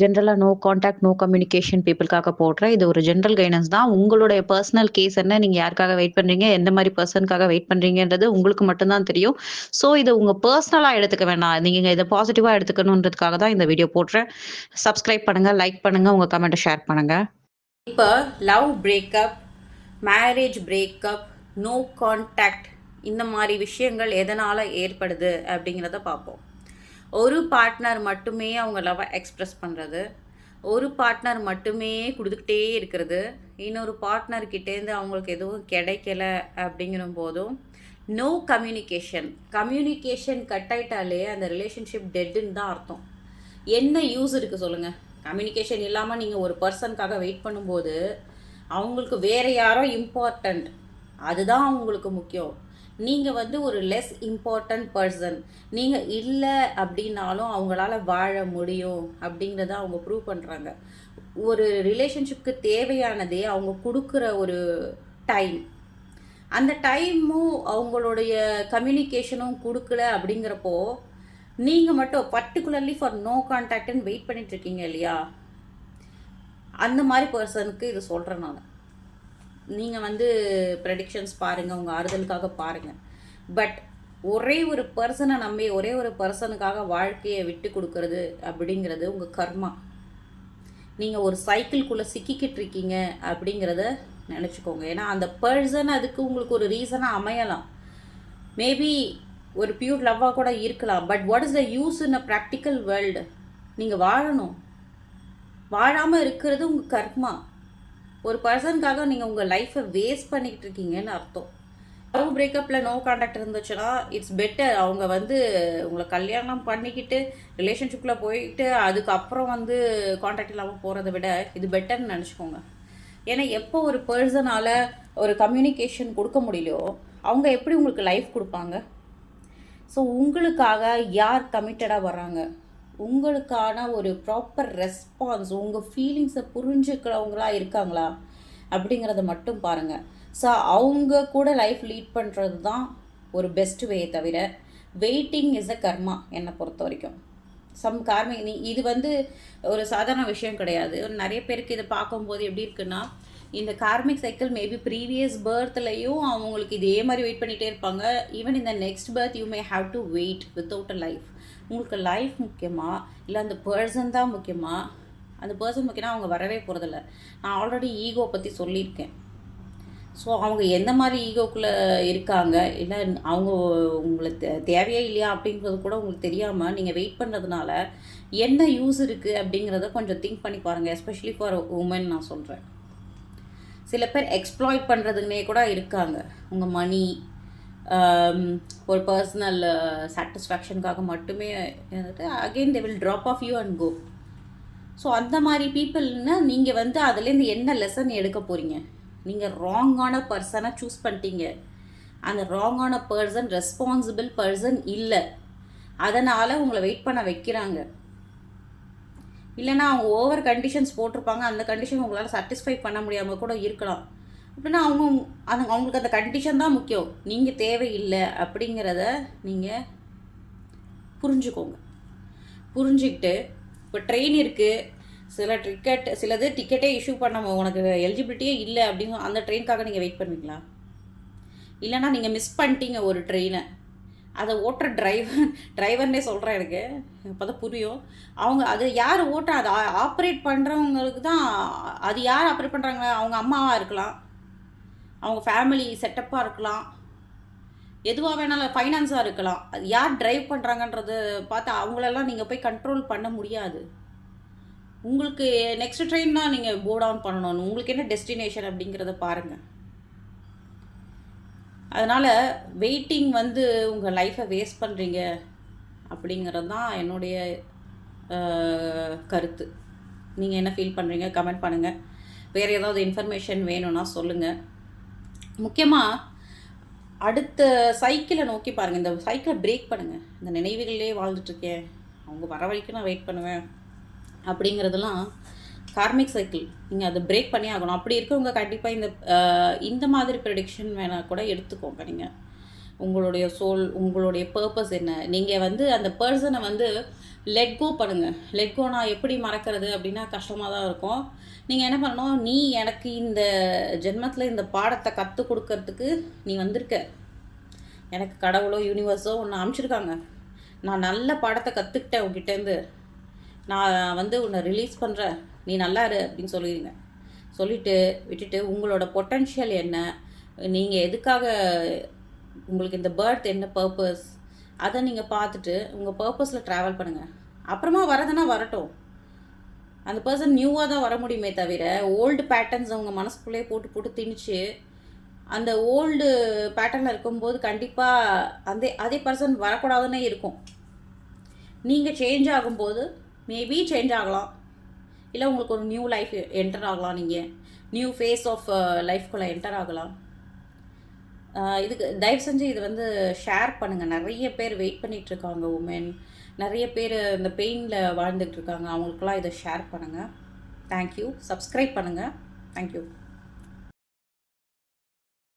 ஜென்ரலாக no contact no communication பீப்புளுக்காக போடுறேன். இது ஒரு ஜென்ரல் கைடன்ஸ் தான். உங்களுடைய பர்சனல் கேஸ் என்ன? நீங்கள் யாருக்காக வெயிட் பண்ணுறீங்க எந்த மாதிரி பர்சனுக்காக வெயிட் பண்ணுறீங்கன்றது உங்களுக்கு மட்டும்தான் தெரியும். ஸோ இதை உங்கள் பர்சனலாக எடுத்துக்க வேணாம். நீங்கள் இதை பாசிட்டிவாக எடுத்துக்கணுன்றதுக்காக தான் இந்த வீடியோ போடுறேன். சப்ஸ்கிரைப் பண்ணுங்கள் லைக் பண்ணுங்கள் உங்கள் கமெண்ட்டை ஷேர் பண்ணுங்கள் இப்போ love breakup marriage breakup no contact இந்த மாதிரி விஷயங்கள் எதனால் ஏற்படுது அப்படிங்கிறத பார்ப்போம் ஒரு பார்ட்னர் மட்டுமே அவங்க லவ்வை எக்ஸ்ப்ரெஸ் பண்ணுறது ஒரு பார்ட்னர் மட்டுமே கொடுத்துக்கிட்டே இருக்கிறது. இன்னொரு பார்ட்னர்கிட்டேருந்து அவங்களுக்கு எதுவும் கிடைக்கல அப்படிங்கிற போதும் நோ கம்யூனிகேஷன் கம்யூனிகேஷன் கட் ஆயிட்டாலே அந்த ரிலேஷன்ஷிப் டெட்டுன்னு தான் அர்த்தம். என்ன யூஸ் இருக்குது சொல்லுங்கள் கம்யூனிகேஷன் இல்லாமல் நீங்கள் ஒரு பர்சனுக்காக வெயிட் பண்ணும்போது அவங்களுக்கு வேறு யாரோ இம்பார்ட்டண்ட் அதுதான் அவங்களுக்கு முக்கியம். நீங்கள் வந்து ஒரு லெஸ் இம்பார்ட்டன்ட் பர்சன் நீங்கள் இல்லை அப்படின்னாலும் அவங்களால வாழ முடியும் அப்படிங்கிறத அவங்க ப்ரூவ் பண்ணுறாங்க ஒரு ரிலேஷன்ஷிப்க்கு தேவையானதே அவங்க கொடுக்குற ஒரு டைம் அந்த டைமும் அவங்களுடைய கம்யூனிகேஷனும் கொடுக்கல அப்படிங்கிறப்போ நீங்கள் மட்டும் பர்டிகுலர்லி ஃபார் நோ கான்டாக்டுன்னு வெயிட் பண்ணிட்டு இருக்கீங்க இல்லையா? அந்த மாதிரி பர்சனுக்கு இது சொல்கிறேன் நான். நீங்கள் வந்து ப்ரெடிக்ஷன்ஸ் பாருங்கள் உங்கள் ஆறுதலுக்காக பாருங்கள் பட் ஒரே ஒரு பர்சனை நம்பி ஒரே ஒரு பர்சனுக்காக வாழ்க்கையை விட்டு கொடுக்கறது அப்படிங்கிறது உங்கள் கர்மா. நீங்கள் ஒரு சைக்கிள்குள்ளே சிக்கிக்கிட்டு இருக்கீங்க அப்படிங்கிறத நினச்சிக்கோங்க. ஏன்னா அந்த பர்சன் அதுக்கு உங்களுக்கு ஒரு ரீசனாக அமையலாம். மேபி ஒரு பியூர் லவ்வாக கூட இருக்கலாம். But what is the use in a practical world நீங்கள் வாழணும். வாழாமல் இருக்கிறது உங்கள் கர்மா. ஒரு பர்சனுக்காக நீங்கள் உங்கள் லைஃப்பை வேஸ்ட் பண்ணிக்கிட்டு இருக்கீங்கன்னு அர்த்தம். லவ் பிரேக்கப்பில் நோ கான்டாக்ட் இருந்துச்சுன்னா இட்ஸ் பெட்டர் அவங்க வந்து உங்களை கல்யாணம் பண்ணிக்கிட்டு ரிலேஷன்ஷிப்பில் போயிட்டு அதுக்கப்புறம் வந்து கான்டாக்ட் இல்லாமல் போகிறத விட இது பெட்டர்னு நினச்சிக்கோங்க. ஏன்னா எப்போ ஒரு பர்சனால் ஒரு கம்யூனிகேஷன் கொடுக்க முடியலையோ அவங்க எப்படி உங்களுக்கு லைஃப் கொடுப்பாங்க? ஸோ உங்களுக்காக யார் கமிட்டடாக வராங்க உங்களுக்கான ஒரு ப்ராப்பர் ரெஸ்பான்ஸ் உங்கள் ஃபீலிங்ஸை புரிஞ்சுக்கிறவங்களா இருக்காங்களா? அப்படிங்கிறத மட்டும் பாருங்கள் ஸோ அவங்க கூட லைஃப் லீட் பண்ணுறது தான் ஒரு பெஸ்ட் வே தவிர வெயிட்டிங் இஸ் அ கர்மா என்னை பொறுத்த வரைக்கும். சம் கார்மிக் நீ இது வந்து ஒரு சாதாரண விஷயம் கிடையாது. நிறைய பேருக்கு இதை பார்க்கும்போது எப்படி இருக்குன்னா இந்த கார்மிக் சைக்கிள் மேபி ப்ரீவியஸ் பர்த்லையும் அவங்களுக்கு இதே மாதிரி வெயிட் பண்ணிகிட்டே இருப்பாங்க. ஈவன் இந்த next birth you may have to wait without a life உங்களுக்கு லைஃப் முக்கியமா? இல்லை அந்த பர்சன் தான் முக்கியமா? அந்த பர்சன் முக்கியம்னா அவங்க வரவே போகிறதில்ல நான் ஆல்ரெடி ஈகோ பற்றி சொல்லியிருக்கேன். ஸோ அவங்க எந்த மாதிரி ஈகோக்குள்ளே இருக்காங்க? இல்லை அவங்க உங்களுக்கு தேவையே இல்லையா? அப்படிங்கிறது கூட உங்களுக்கு தெரியாமல் நீங்கள் வெயிட் பண்ணுறதுனால என்ன யூஸ் இருக்குது அப்படிங்கிறத கொஞ்சம் திங்க் பண்ணி பாருங்கள் எஸ்பெஷலி ஃபார் உமன் நான் சொல்கிறேன் சில பேர் எக்ஸ்ப்ளாய்ட் பண்ணுறதுனே கூட இருக்காங்க. உங்கள் மணி Um, ஒரு பர்சனல் சாட்டிஸ்ஃபேக்ஷனுக்காக uh, மட்டுமே இருந்துட்டு again they will drop off you and go so அந்த மாதிரி பீப்புள்னா நீங்கள் வந்து அதுலேருந்து என்ன லெசன் எடுக்க போகிறீங்க நீங்கள் ராங்கான பர்சனை சூஸ் பண்ணிட்டீங்க. அந்த ராங்கான பர்சன் ரெஸ்பான்சிபிள் பர்சன் இல்லை. அதனால் உங்களை வெயிட் பண்ண வைக்கிறாங்க. இல்லைனா அவங்க ஓவர் கண்டிஷன்ஸ் போட்டிருப்பாங்க. அந்த கண்டிஷன் உங்களால் சாட்டிஸ்ஃபை பண்ண முடியாமல் கூட இருக்கலாம். அப்படின்னா அவங்க அந்த அவங்களுக்கு அந்த கண்டிஷன் தான் முக்கியம். நீங்கள் தேவையில்லை அப்படிங்கிறத நீங்கள் புரிஞ்சுக்கோங்க. புரிஞ்சுக்கிட்டு இப்போ ட்ரெயின் இருக்குது சில டிக்கெட் சிலது டிக்கெட்டே இஷ்யூ பண்ண உனக்கு எலிஜிபிலிட்டியே இல்லை அப்படின்னு அந்த ட்ரெயினுக்காக நீங்கள் வெயிட் பண்ணுவீங்களா? இல்லைனா நீங்கள் மிஸ் பண்ணிட்டீங்க ஒரு ட்ரெயினை அதை ஓட்டுற டிரைவர் டிரைவர்னே சொல்கிறேன் எனக்கு. அப்போ தான் புரியும். அவங்க அது யார் ஓட்ட அதை ஆப்ரேட் பண்ணுறவங்களுக்கு தான் அது யார் ஆப்ரேட் பண்ணுறாங்க அவங்க அம்மாவாக இருக்கலாம். அவங்க ஃபேமிலி செட்டப்பாக இருக்கலாம். எதுவாக வேணாலும் ஃபைனான்ஸாக இருக்கலாம். அது யார் ட்ரைவ் பண்ணுறாங்கன்றது பார்த்து அவங்களெல்லாம் நீங்கள் போய் கண்ட்ரோல் பண்ண முடியாது. உங்களுக்கு நெக்ஸ்ட் ட்ரெயின்னா நீங்கள் போ டவுன் பண்ணணும். உங்களுக்கு என்ன டெஸ்டினேஷன் அப்படிங்கிறத பாருங்கள் அதனால் வெயிட்டிங் வந்து உங்கள் லைஃப்பை வேஸ்ட் பண்ணுறீங்க அப்படிங்கிறது தான் என்னுடைய கருத்து. நீங்கள் என்ன ஃபீல் பண்ணுறீங்க கமெண்ட் பண்ணுங்கள் வேறு ஏதாவது இன்ஃபர்மேஷன் வேணும்னா சொல்லுங்கள் முக்கியமாக அடுத்த சைக்கிளை நோக்கி பாருங்கள் இந்த சைக்கிளை பிரேக் பண்ணுங்கள் இந்த நினைவுகளிலே வாழ்ந்துட்டுருக்கேன் அவங்க வர வரைக்கும் நான் வெயிட் பண்ணுவேன் அப்படிங்கிறதெல்லாம் கார்மிக் சைக்கிள் நீங்கள் அதை பிரேக் பண்ணி ஆகணும். அப்படி இருக்கவங்க கண்டிப்பாக இந்த இந்த மாதிரி ப்ரெடிக்ஷன் வேணால் கூட எடுத்துக்கோங்க நீங்கள் உங்களுடைய சோல் உங்களுடைய பர்பஸ் என்ன? நீங்கள் வந்து அந்த பர்சனை வந்து லெட் கோ பண்ணுங்கள் லெட் கோ நான் எப்படி மறக்கிறது அப்படின்னா கஷ்டமாக தான் இருக்கும். நீங்கள் என்ன பண்ணணும்? நீ எனக்கு இந்த ஜென்மத்தில் இந்த பாடத்தை கற்றுக் கொடுக்கறதுக்கு நீ வந்திருக்க. எனக்கு கடவுளோ யூனிவர்ஸோ ஒன்று அனுப்பிச்சிருக்காங்க. நான் நல்ல பாடத்தை கற்றுக்கிட்டேன் உங்ககிட்டேருந்து நான் வந்து உன்னை ரிலீஸ் பண்ணுறேன் நீ நல்லா இரு அப்படின்னு சொல்லிடுங்க சொல்லிவிட்டு விட்டுட்டு உங்களோட பொட்டன்ஷியல் என்ன? நீங்கள் எதுக்காக உங்களுக்கு இந்த பேர்த் என்ன பர்பஸ் அதை நீங்கள் பார்த்துட்டு உங்கள் பர்பஸில் ட்ராவல் பண்ணுங்கள் அப்புறமா வரதுன்னா வரட்டும். அந்த பர்சன் நியூவாக தான் வர முடியுமே தவிர ஓல்டு பேட்டர்ன்ஸ் அவங்க மனசுக்குள்ளே போட்டு போட்டு திணிச்சு அந்த ஓல்டு பேட்டர்னில் இருக்கும்போது கண்டிப்பாக அந்த அதே பர்சன் வரக்கூடாதுன்னே இருக்கும். நீங்கள் சேஞ்ச் ஆகும்போது மேபி சேஞ்ச் ஆகலாம். இல்லை உங்களுக்கு ஒரு நியூ லைஃப் என்டர் ஆகலாம் நீங்கள் நியூ ஃபேஸ் ஆஃப் லைஃப்குள்ளே என்டர் ஆகலாம். இதுக்கு தயவு செஞ்சு இது வந்து ஷேர் பண்ணுங்கள் நிறைய பேர் வெயிட் பண்ணிகிட்ருக்காங்க இருக்காங்க உமன் நிறைய பேர் இந்த பெயினில் வாழ்ந்துகிட்டு இருக்காங்க. அவங்களுக்கெல்லாம் இதை ஷேர் பண்ணுங்கள் தேங்க்யூ சப்ஸ்கிரைப் பண்ணுங்கள் தேங்க்யூ